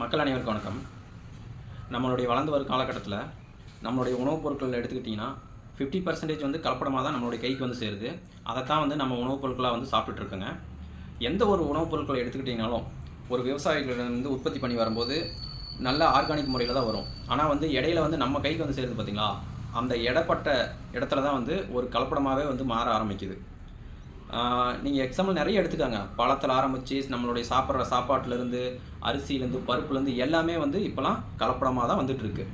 மக்கள் அனைவருக்கும் வணக்கம். நம்மளுடைய வளர்ந்து வரும் காலகட்டத்தில் நம்மளுடைய உணவுப் பொருட்கள் எடுத்துக்கிட்டிங்கன்னா ஃபிஃப்டி பர்சன்டேஜ் வந்து கலப்படமாக தான் நம்மளுடைய கைக்கு வந்து சேருது. அதைத்தான் வந்து நம்ம உணவுப் பொருட்களாக வந்து சாப்பிட்டுட்ருக்கோங்க எந்த ஒரு உணவுப் பொருட்களை எடுத்துக்கிட்டிங்கனாலும் ஒரு விவசாயிகளிருந்து உற்பத்தி பண்ணி வரும்போது நல்ல ஆர்கானிக் முறையில் தான் வரும். ஆனால் வந்து இடையில வந்து நம்ம கைக்கு வந்து சேருது பார்த்தீங்களா அந்த இடப்பட்ட இடத்துல தான் வந்து ஒரு கலப்படமாகவே வந்து மாற ஆரம்பிக்குது. நீங்கள் எக்ஸாம்பிள் நிறைய எடுத்துக்காங்க. பழத்தில் ஆரம்பித்து நம்மளுடைய சாப்பிட்ற சாப்பாட்டிலேருந்து அரிசியிலேருந்து பருப்புலேருந்து எல்லாமே வந்து இப்போலாம் கலப்படமாக தான் வந்துட்டுருக்கு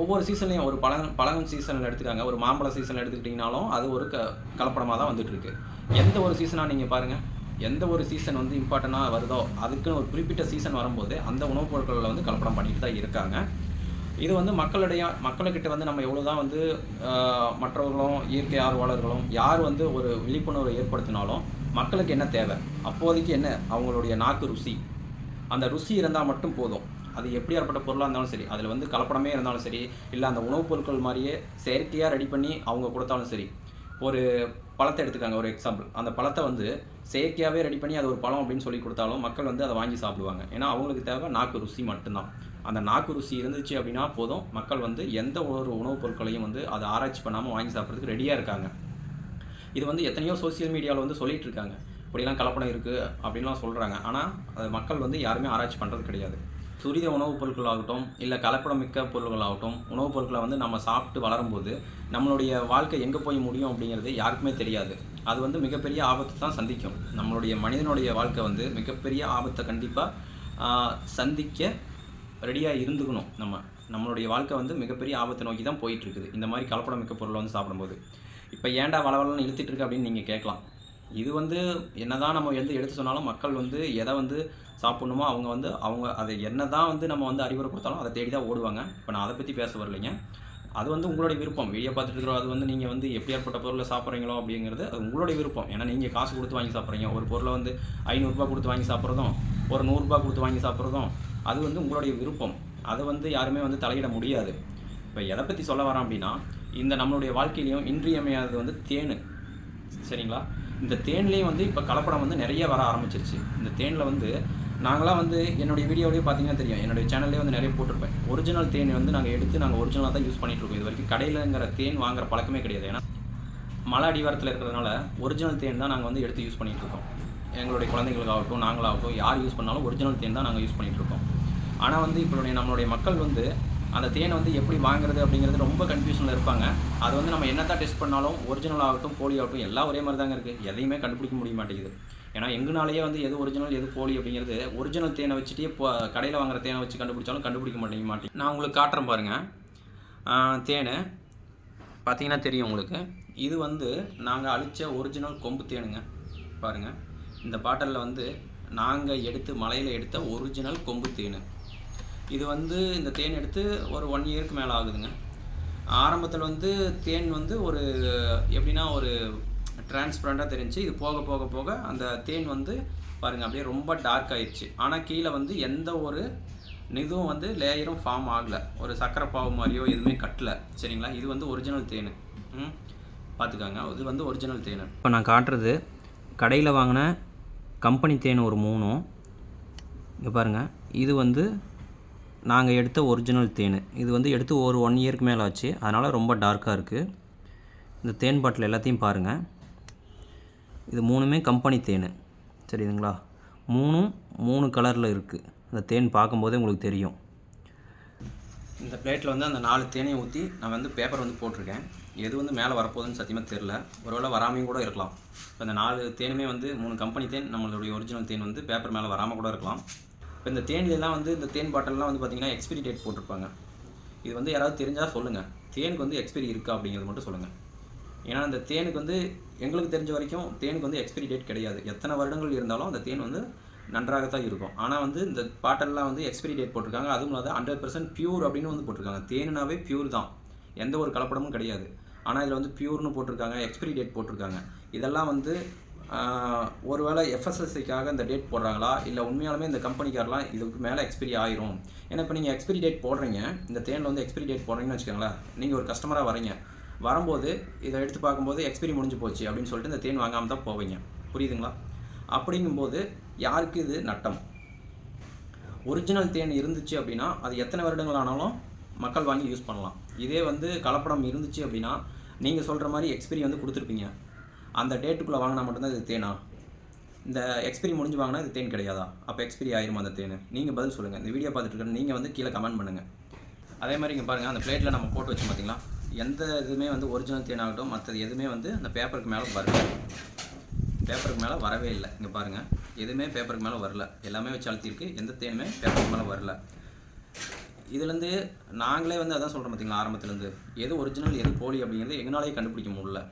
ஒவ்வொரு சீசன்லையும் ஒரு பழம் பழம் சீசனில் எடுத்துக்காங்க. ஒரு மாம்பழ சீசனில் எடுத்துக்கிட்டிங்கனாலும் அது ஒரு க கலப்படமாக தான் வந்துட்டுருக்கு. எந்த ஒரு சீசனாக நீங்கள் பாருங்கள் எந்த ஒரு சீசன் வந்து இம்பார்ட்டண்ட்டாக வருதோ அதுக்குன்னு ஒரு குறிப்பிட்ட சீசன் வரும்போது அந்த உணவுப் பொருட்களில் வந்து கலப்படம் பண்ணிட்டு தான் இருக்காங்க. இது வந்து மக்களுடைய மக்கள்கிட்ட வந்து நம்ம எவ்வளோ தான் வந்து மற்றவர்களும் இயற்கை ஆர்வலர்களும் யார் வந்து ஒரு விழிப்புணர்வை ஏற்படுத்தினாலும் மக்களுக்கு என்ன தேவை? அப்போதைக்கு என்ன? அவங்களுடைய நாக்கு ருசி. அந்த ருசி இருந்தால் மட்டும் போதும். அது எப்படியாப்பட்ட பொருளாக இருந்தாலும் சரி அதில் வந்து கலப்படமே இருந்தாலும் சரி இல்லை அந்த உணவுப் பொருட்கள் மாதிரியே செயற்கையாக ரெடி பண்ணி அவங்க கொடுத்தாலும் சரி. ஒரு பழத்தை எடுத்துக்காங்க ஒரு எக்ஸாம்பிள் அந்த பழத்தை வந்து செயற்கையாகவே ரெடி பண்ணி அது ஒரு பழம் அப்படின்னு சொல்லி கொடுத்தாலும் மக்கள் வந்து அதை வாங்கி சாப்பிடுவாங்க. ஏன்னா அவங்களுக்கு தேவை நாக்கு ருசி மட்டும்தான். அந்த நாக்கு ருசி இருந்துச்சு அப்படின்னா போதும். மக்கள் வந்து எந்த ஒரு உணவுப் பொருட்களையும் வந்து அதை ஆராய்ச்சி பண்ணாமல் வாங்கி சாப்பிட்றதுக்கு ரெடியாக இருக்காங்க. இது வந்து எத்தனையோ சோஷியல் மீடியாவில் வந்து சொல்லிகிட்டு இருக்காங்க. இப்படிலாம் கலப்படம் இருக்குது அப்படின்லாம் சொல்கிறாங்க ஆனால் அது மக்கள் வந்து யாருமே ஆராய்ச்சி பண்ணுறது கிடையாது. துரித உணவுப் பொருட்களாகட்டும் இல்லை கலப்படம் மிக்க பொருட்களாகட்டும் உணவுப் பொருட்களை வந்து நம்ம சாப்பிட்டு வளரும்போது நம்மளுடைய வாழ்க்கை எங்கே போய் முடியும் அப்படிங்கிறது யாருக்குமே தெரியாது. அது வந்து மிகப்பெரிய ஆபத்தை தான் சந்திக்கும். நம்மளுடைய மனிதனுடைய வாழ்க்கை வந்து மிகப்பெரிய ஆபத்தை கண்டிப்பாக சந்திக்க ரெடியாக இருந்துக்கணும். நம்ம நம்மளுடைய வாழ்க்கை வந்து மிகப்பெரிய ஆபத்தை நோக்கி தான் போயிட்டுருக்குது. இந்த மாதிரி கலப்படம் மிக்க பொருளை வந்து சாப்பிடும்போது. இப்போ ஏன்டா வளவலன்னு இழுத்துட்டு இருக்கு அப்படின்னு நீங்கள் கேட்கலாம். இது வந்து என்னதான் நம்ம எது எடுத்து சொன்னாலும் மக்கள் வந்து எதை வந்து சாப்பிட்ணுமோ அவங்க வந்து அவங்க அதை என்னதான் வந்து நம்ம வந்து அறிவுரை கொடுத்தாலும் அதை தேடி தான் ஓடுவாங்க. இப்போ நான் அதை பற்றி பேச வரலைங்க. அது வந்து உங்களுடைய விருப்பம். வீடியோ பார்த்துட்டு இருக்கிறோம். அது வந்து நீங்கள் வந்து எப்படியாப்பட்ட பொருளை சாப்பிட்றீங்களோ அப்படிங்கிறது அது உங்களுடைய விருப்பம். ஏன்னா நீங்கள் காசு கொடுத்து வாங்கி சாப்பிட்றீங்க. ஒரு பொருளை வந்து ஐநூறுரூபா கொடுத்து வாங்கி சாப்பிட்றதும் ஒரு நூறுரூபா கொடுத்து வாங்கி சாப்பிட்றதும் அது வந்து உங்களுடைய விருப்பம். அதை வந்து யாருமே வந்து தலையிட முடியாது. இப்போ எதை பற்றி சொல்ல வரேன் அப்படின்னா இந்த நம்மளுடைய வாழ்க்கையிலையும் இன்றியமையாதது வந்து தேன். சரிங்களா? இந்த தேன்லேயும் வந்து இப்போ கலப்படம் வந்து நிறைய வர ஆரம்பிச்சிருச்சு. இந்த தேனில் வந்து நாங்களாம் வந்து என்னுடைய வீடியோலேயே பார்த்தீங்கன்னா தெரியும். என்னுடைய சேனல்லே வந்து நிறைய போட்டிருப்பேன். ஒரிஜினல் தேன் வந்து நாங்கள் எடுத்து நாங்கள் ஒரிஜினலாக தான் யூஸ் பண்ணிகிட்டு இருக்கோம். இது வரைக்கும் கடையிலங்கிற தேன் வாங்குற பழக்கமே கிடையாது. ஏன்னா மலை அடிவாரத்தில் இருக்கிறதுனால ஒரிஜினல் தேன் தான் நாங்கள் வந்து எடுத்து யூஸ் பண்ணிகிட்டு இருக்கோம். எங்களுடைய குழந்தைங்களுக்காகட்டும் நாங்களாகட்டும் யார் யூஸ் பண்ணாலும் ஒரிஜினல் தேன் தான் நாங்கள் யூஸ் பண்ணிகிட்டு இருக்கோம். ஆனால் வந்து இப்போ நம்மளுடைய மக்கள் வந்து அந்த தேனை வந்து எப்படி வாங்குறது அப்படிங்கிறது ரொம்ப கன்ஃபியூஷனில் இருப்பாங்க. அது வந்து நம்ம என்னத்தான் டெஸ்ட் பண்ணாலும் ஒரிஜினல் ஆகட்டும் போலி ஆகட்டும் எல்லாம் ஒரே மாதிரி தாங்க இருக்குது எதையுமே கண்டுபிடிக்க முடிய மாட்டேங்குது. ஏன்னா எங்கனாலேயே வந்து எது ஒரிஜினல் எது போலி அப்படிங்கிறது ஒரிஜினல் தேனை வச்சுட்டே இப்போ கடையில் வாங்குற தேனை வச்சு கண்டுபிடிச்சாலும் கண்டுபிடிக்க மாட்டேங்க மாட்டேங்க நான் உங்களுக்கு காட்டுறேன் பாருங்கள் தேன். பார்த்தீங்கன்னா தெரியும் உங்களுக்கு. இது வந்து நாங்கள் அழிச்ச ஒரிஜினல் கொம்பு தேனுங்க. பாருங்கள் இந்த பாட்டிலில் வந்து நாங்கள் எடுத்து மலையில் எடுத்த ஒரிஜினல் கொம்பு தேனு. இது வந்து இந்த தேன் எடுத்து ஒரு ஒன் இயருக்கு மேலே ஆகுதுங்க. ஆரம்பத்தில் வந்து தேன் வந்து ஒரு எப்படின்னா ஒரு டிரான்ஸ்பரண்ட்டாக தெரிஞ்சு இது போக போக போக அந்த தேன் வந்து பாருங்கள் அப்படியே ரொம்ப டார்க் ஆயிடுச்சு ஆனால் கீழே வந்து எந்த ஒரு இதுவும் வந்து லேயரும் ஃபார்ம் ஆகலை. ஒரு சக்கரை பாவு மாதிரியோ எதுவுமே கட்டலை. சரிங்களா? இது வந்து ஒரிஜினல் தேன். பார்த்துக்காங்க இது வந்து ஒரிஜினல் தேன். இப்போ நான் காட்டுறது கடையில் வாங்கின கம்பெனி தேன் ஒரு மூணும். இங்கே பாருங்கள் இது வந்து நாங்கள் எடுத்த ஒரிஜினல் தேன். இது வந்து எடுத்து ஒரு ஒன் இயருக்கு மேலே ஆச்சு. அதனால் ரொம்ப டார்க்காக இருக்குது இந்த தேன் பாட்டில் எல்லாத்தையும் பாருங்கள் இது மூணுமே கம்பெனி தேன். சரிதுங்களா மூணும் மூணு கலரில் இருக்குது அந்த தேன் பார்க்கும்போதே உங்களுக்கு தெரியும். இந்த பிளேட்டில் வந்து அந்த நாலு தேனையும் ஊற்றி நான் வந்து பேப்பர் வந்து போட்டிருக்கேன். எது வந்து மேலே வரப்போகுதுன்னு சத்தியமாக தெரில ஒருவேளை வராமையும் கூட இருக்கலாம். இப்போ இந்த நாலு தேனுமே வந்து மூணு கம்பெனி தேன். நம்மளுடைய ஒரிஜினல் தேன் வந்து பேப்பர் மேலே வராமல் கூட இருக்கலாம். இப்போ இந்த தேன்லாம் வந்து இந்த தேன் பாட்டிலெலாம் வந்து பார்த்திங்கன்னா எக்ஸ்பிரி டேட் போட்டிருப்பாங்க. இது வந்து யாராவது தெரிஞ்சால் சொல்லுங்கள் தேனுக்கு வந்து எக்ஸ்பிரி இருக்கா அப்படிங்கிறது மட்டும் சொல்லுங்கள் ஏன்னா அந்த தேனுக்கு வந்து எங்களுக்கு தெரிஞ்ச வரைக்கும் தேனுக்கு வந்து எக்ஸ்பிரி டேட் கிடையாது. எத்தனை வருடங்கள் இருந்தாலும் அந்த தேன் வந்து நன்றாகத்தான் இருக்கும். ஆனால் வந்து இந்த பாட்டெல்லாம் வந்து எக்ஸ்பிரி டேட் போட்டிருக்காங்க. அதுவும் இல்லாத ஹண்ட்ரட் பர்சன்ட் பியூர் அப்படின்னு வந்து போட்டிருக்காங்க. தேனுனாவே பியூர் தான். எந்த ஒரு கலப்படமும் கிடையாது. ஆனால் இதில் வந்து பியூர்னு போட்டிருக்காங்க எக்ஸ்பிரி டேட் போட்டிருக்காங்க. இதெல்லாம் வந்து ஒருவேளை எஃப்எஸ்எஸ்சிக்காக இந்த டேட் போடுறாங்களா? இல்லை உண்மையாலுமே இந்த கம்பெனிக்காரெலாம் இதுக்கு மேலே எக்ஸ்பிரி ஆயிரும். ஏன்னா இப்போ நீங்கள் எக்ஸ்பிரி டேட் போடுறீங்க. இந்த தேனில் வந்து எக்ஸ்பிரி டேட் போடுறீங்கன்னு வச்சுக்கோங்களேன். நீங்கள் ஒரு கஸ்டமராக வரீங்க. வரும்போது இதை எடுத்து பார்க்கும்போது எக்ஸ்பிரி முடிஞ்சு போச்சு அப்படின்னு சொல்லிட்டு இந்த தேன் வாங்காமல் தான் போவீங்க. புரியுதுங்களா? அப்படிங்கும்போது யாருக்கு இது நட்டம்? ஒரிஜினல் தேன் இருந்துச்சு அப்படின்னா அது எத்தனை வருடங்கள் ஆனாலும் மக்கள் வாங்கி யூஸ் பண்ணலாம். இதே வந்து கலப்படம் இருந்துச்சு அப்படின்னா நீங்கள் சொல்கிற மாதிரி எக்ஸ்பிரி வந்து கொடுத்துருப்பீங்க. அந்த டேட்டுக்குள்ளே வாங்கினா மட்டும்தான் இது தேனா? இந்த எக்ஸ்பிரி முடிஞ்சு வாங்கினா இது தேன் கிடையாதா? அப்போ எக்ஸ்பிரி ஆயிருமா அந்த தேன்? நீங்கள் பதில் சொல்லுங்கள் இந்த வீடியோ பார்த்துட்டு இருக்கிற நீங்கள் வந்து கீழே கமெண்ட் பண்ணுங்கள் அதே மாதிரி இங்கே பாருங்கள் அந்த பிளேட்டில் நம்ம போட்டு வச்சு பார்த்தீங்களா எந்த இதுவுமே வந்து ஒரிஜினல் தேன் ஆகட்டும் மற்றது எதுவுமே வந்து அந்த பேப்பருக்கு மேலே வரல. பேப்பருக்கு மேலே வரவே இல்லை. இங்கே பாருங்கள் எதுவுமே பேப்பருக்கு மேலே வரல. எல்லாமே வச்சு அழுத்திருக்கு எந்த தேனுமே பேப்பருக்கு மேலே வரல. இதுலேருந்து நாங்களே வந்து அதான் சொல்கிறோம் பார்த்தீங்களா ஆரம்பத்துலேருந்து. எது ஒரிஜினல் எது போலி அப்படிங்கிறது எங்களாலேயே கண்டுபிடிக்க முடியல.